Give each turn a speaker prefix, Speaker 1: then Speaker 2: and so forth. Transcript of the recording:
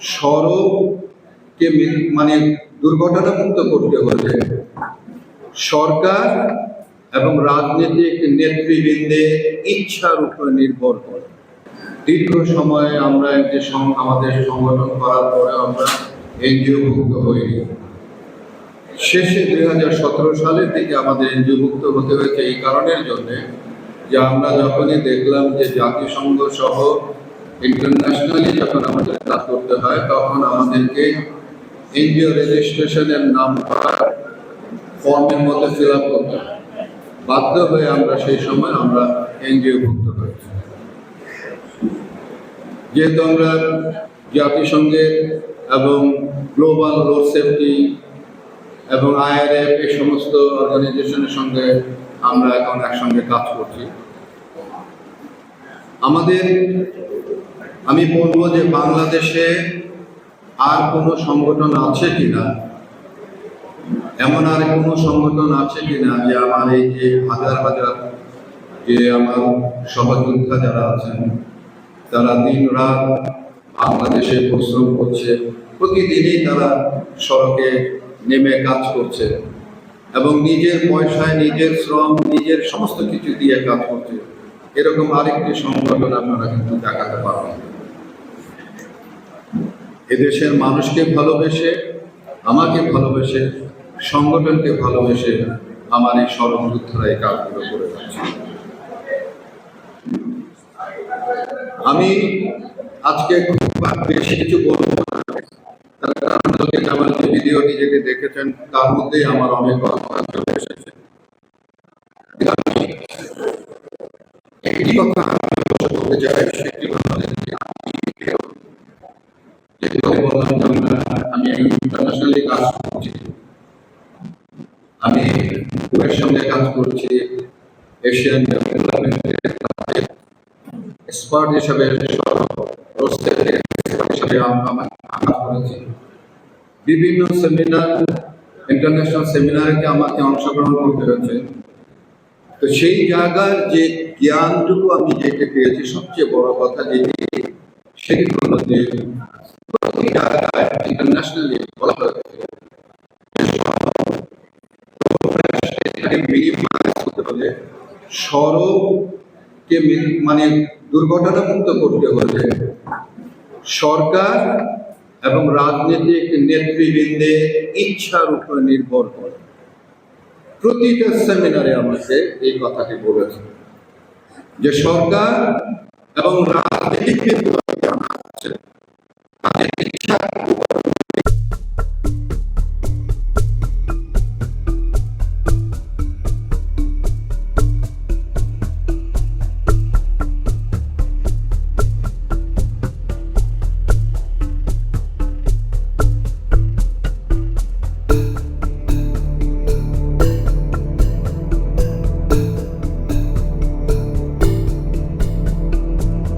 Speaker 1: সড়ককে মানে দুর্ঘটনামুক্ত করতে হলে সরকার এবং রাজনৈতিক নেতৃবৃন্দের ইচ্ছার উপর নির্ভর করে। দীর্ঘ সময়ে আমরা একটি আমাদের সংগঠন করার পরে আমরা এনজিও ভুক্ত হইনি। শেষে দুই হাজার সতেরো সালের দিকে আমাদের এনজিও ভুক্ত হতে হয়েছে এই কারণের জন্যে যে আমরা যখনই দেখলাম যে জাতিসংঘ সহ ইন্টারন্যাশনালি যখন আমাদের কাজ করতে হয়, তখন আমাদেরকে এনজিও রেজিস্ট্রেশনের নাম ফর্মের মধ্যে ফিল আপ করতে হয়। বাধ্য হয়ে আমরা সেই সময় আমরা যেহেতু আমরা জাতিসংঘের এবং গ্লোবাল রোড সেফটি এবং আইআরএফ এই সমস্ত অর্গানাইজেশনের সঙ্গে আমরা এখন একসঙ্গে কাজ করছি। আমাদের আমি বলব যে বাংলাদেশে আর কোনো সংগঠন আছে কিনা? এমন আর কোনো সংগঠন আছে কিনা যে আমার এই যে হাজার হাজার যে আমার সহযোদ্ধা যারা আছেন, তারা দিন রাত বাংলাদেশে পরিশ্রম করছে, প্রতিদিনই তারা সড়কে নেমে কাজ করছে এবং নিজের পয়সায় নিজের শ্রম, নিজের সমস্ত কিছু দিয়ে কাজ করছে। এরকম আরেকটি সংগঠন আপনারা কিন্তু দেখাতে পারবেন। এদেশের মানুষকে ভালোবেসে, আমাকে ভালোবেসে, সংগঠনকে ভালোবেসে আমার এই সড়ক যোদ্ধারা এই কাজগুলো করে যাচ্ছে। আমি আজকে খুব বেশি কিছু বলব। যে আমার যে ভিডিওটি যেটি দেখেছেন, তার মধ্যেই আমার অনেক কথা চলে এসেছে। একটি কথা বলতে চাই সেটি হলো যে আমি যেহেতু আমি বললাম যে আমরা- আমি ইন্টারন্যাশনালি কাজ করছি আমি সঙ্গে কাজ করছি এশিয়ান ডেভেলপমেন্ট এক্সপার্ট হিসাবে হিসাবে আম- আমার করেছি। বিভিন্ন সেমিনার ইন্টারন্যাশনাল সেমিনারে আমাকে অংশগ্রহণ করতে হয়েছে। তো সেই জায়গার যে জ্ঞানটুকু আমি পেয়েছি, সবচেয়ে বড় কথা যেটি যে সড়ককে মানে দুর্ঘটনামুক্ত করতে হলে সরকার এবং রাজনৈতিক নেতৃবৃন্দের ইচ্ছার উপর নির্ভর করে। প্রতিটা সেমিনারে আমাকে এই কথাটি বলেছে যে সরকার এবং রাজনৈতিক Thank you.